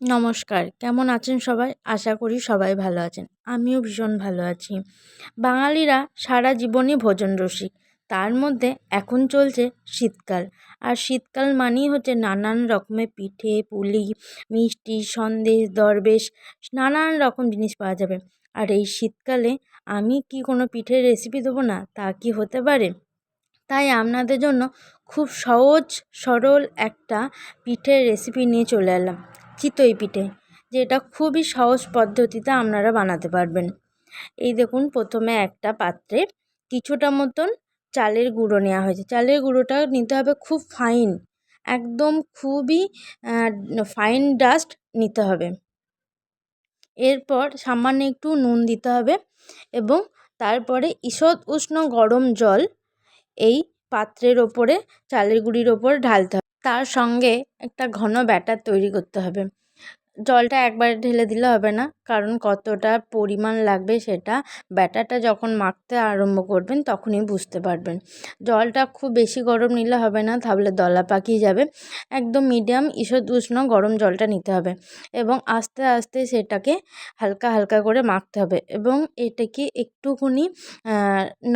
নমস্কার, কেমন আছেন সবাই? আশা করি সবাই ভালো আছেন। আমিও ভীষণ ভালো আছি। বাঙালিরা সারা জীবনই ভোজন রসিক। তার মধ্যে এখন চলছে শীতকাল। আর শীতকাল মানেই হচ্ছে নানান রকমের পিঠে, পুলি, মিষ্টি, সন্দেশ, দরবেশ, নানান রকম জিনিস পাওয়া যাবে। আর এই শীতকালে আমি কি কোনো পিঠের রেসিপি দেবো না? তা কি হতে পারে? তাই আপনাদের জন্য খুব সহজ, সরল একটা পিঠের রেসিপি নিয়ে চলে এলাম। চিতই পিঠে? যেটা খুবই সহজ পদ্ধতিতে আপনারা বানাতে পারবেন। এই দেখুন, প্রথমে একটা পাত্রে কিছুটা মতন চালের গুঁড়ো নেওয়া হয়েছে। চালের গুঁড়োটা নিতে হবে খুব ফাইন একদম খুবই ফাইন ডাস্ট নিতে হবে। এরপর সামান্য একটু নুন দিতে হবে এবং তারপরে ঈষৎ উষ্ণ গরম জল এই পাত্রের ওপরে চালের গুঁড়ির ওপর ঢালতে হবে। তার সঙ্গে একটা ঘন ব্যাটার তৈরি করতে হবে। জলটা একবারে ঢেলে দিলে হবে না। কারণ কতটা পরিমাণ লাগবে সেটা ব্যাটারটা যখন মাখতে আরম্ভ করবেন তখনই বুঝতে পারবেন। জলটা খুব বেশি গরম নিলে হবে না, তাহলে দলা পাকিয়ে যাবে। একদম মিডিয়াম ঈষৎ উষ্ণ গরম জলটা নিতে হবে এবং আস্তে আস্তে সেটাকে হালকা হালকা করে মাখতে হবে এবং এটাকে একটুখানি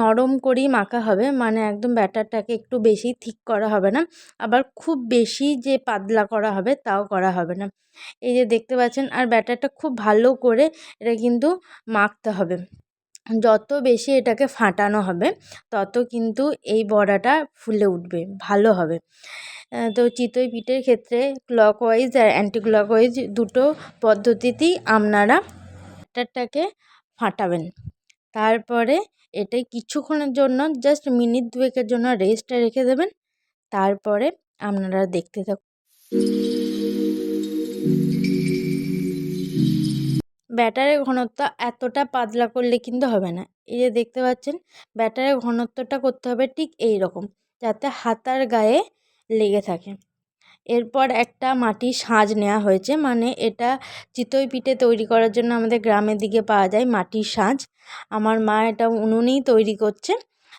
নরম করেই মাখা হবে। মানে একদম ব্যাটারটাকে একটু বেশি থিক করা হবে না। আবার খুব বেশি যে পাতলা করা হবে তাও করা হবে না। এই যে দেখতে পাচ্ছেন আর ব্যাটারটা খুব ভালো করে এটা কিন্তু মাখতে হবে। যত বেশি এটাকে ফাটানো হবে, তত কিন্তু এই বড়াটা ফুলে উঠবে, ভালো হবে। তো চিতই পিঠের ক্ষেত্রে ক্লকওয়াইজ আর অ্যান্টি ক্লকওয়াইজ দুটো পদ্ধতিতেই আপনারা ব্যাটারটাকে ফাটাবেন। তারপরে এটাই কিছুক্ষণের জন্য জাস্ট মিনিট দুয়েকের জন্য রেস্টে রেখে দেবেন। তারপরে আপনারা দেখতে থাকুন। ব্যাটারের ঘনত্ব এতটা পাতলা করলে কিন্তু হবে না। এই যে দেখতে পাচ্ছেন, ব্যাটারের ঘনত্বটা করতে হবে ঠিক এই রকম, যাতে হাতার গায়ে লেগে থাকে। এরপর একটা মাটির সাজ নেওয়া হয়েছে মানে এটা চিতই পিঠে তৈরি করার জন্য আমাদের গ্রামের দিকে পাওয়া যায় মাটির সাজ। আমার মা এটা উনুনেই তৈরি করছে।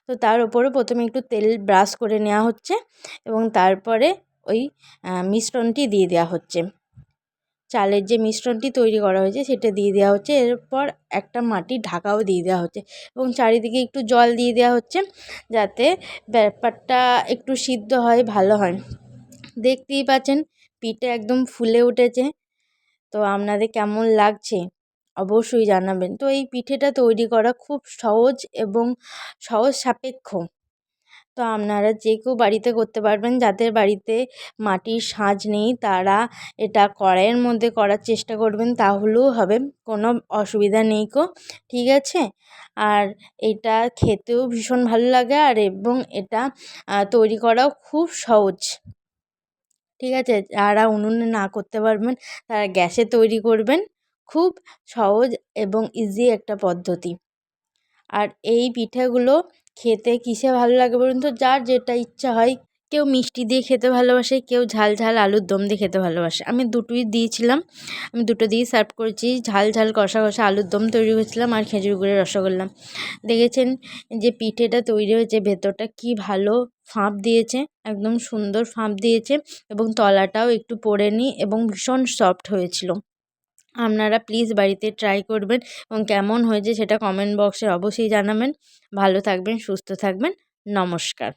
তো তার উপরে প্রথমে একটু তেল ব্রাশ করে নেওয়া হচ্ছে এবং তারপরে ওই মিশ্রণটি দিয়ে দেওয়া হচ্ছে। চালের যে মিশ্রণটি তৈরি করা হয়েছে সেটা দিয়ে দেওয়া হচ্ছে। এরপর একটা মাটির ঢাকাও দিয়ে দেওয়া হচ্ছে এবং চারিদিকে একটু জল দিয়ে দেওয়া হচ্ছে যাতে ব্যাপারটা একটু সিদ্ধ হয়, ভালো হয়। দেখতেই পাচ্ছেন পিঠে একদম ফুলে উঠেছে। তো আপনাদের কেমন লাগছে অবশ্যই জানাবেন। তো এই পিঠেটা তৈরি করা খুব সহজ এবং সহজ সাপেক্ষ। তো আপনারা যে কেউ বাড়িতে করতে পারবেন, যাদের বাড়িতে মাটির সাজ নেই, তারা এটা কড়াইয়ের মধ্যে করার চেষ্টা করবেন, তাহলেও হবে, কোনো অসুবিধা নেই কো ঠিক আছে? আর এটা খেতেও ভীষণ ভালো লাগে, আর এবং এটা তৈরি করাও খুব সহজ। ঠিক আছে? যারা উনুনে না করতে পারবেন, তারা গ্যাসে তৈরি করবেন, খুব সহজ এবং ইজি একটা পদ্ধতি। আর এই পিঠেগুলো খেতে কিসে ভালো লাগে বলুন তো? যার যেটা ইচ্ছা হয়। কেউ মিষ্টি দিয়ে খেতে ভালোবাসে, কেউ ঝাল ঝাল আলুর দম দিয়ে খেতে ভালোবাসে। আমি দুটোই দিয়েছিলাম। আমি দুটো দিয়েই সার্ভ করেছি। ঝাল ঝাল কষা কষা আলুর দম তৈরি করেছিলাম আর খেজুর গুড়ের রসগোল্লা। দেখেছেন যে পিঠেটা তৈরি হয়েছে, ভেতরটা কি ভালো ফাঁপ দিয়েছে, একদম সুন্দর ফাঁপ দিয়েছে এবং তলাটাও একটু পড়ে নি এবং ভীষণ সফট হয়েছিল। আপনারা প্লিজ বাড়িতে ট্রাই করবেন এবং কেমন হয়েছে সেটা কমেন্ট বক্সে অবশ্যই জানাবেন। ভালো থাকবেন, সুস্থ থাকবেন। নমস্কার।